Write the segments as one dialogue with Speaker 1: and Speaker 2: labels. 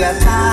Speaker 1: Là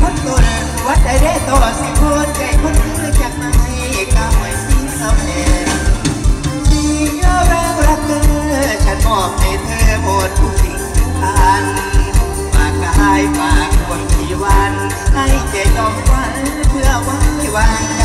Speaker 1: คนตุนวัดใจได้ตัวสิคนใจคนคือจากไหนก็ไม่สิ้นสำเร็จที่เรารักเธอฉันมอบให้เธอหมดทุกสิ่งทุกอันฝากกายฝากคนที่วัน ให้เจยอมวันเพื่อวัวัง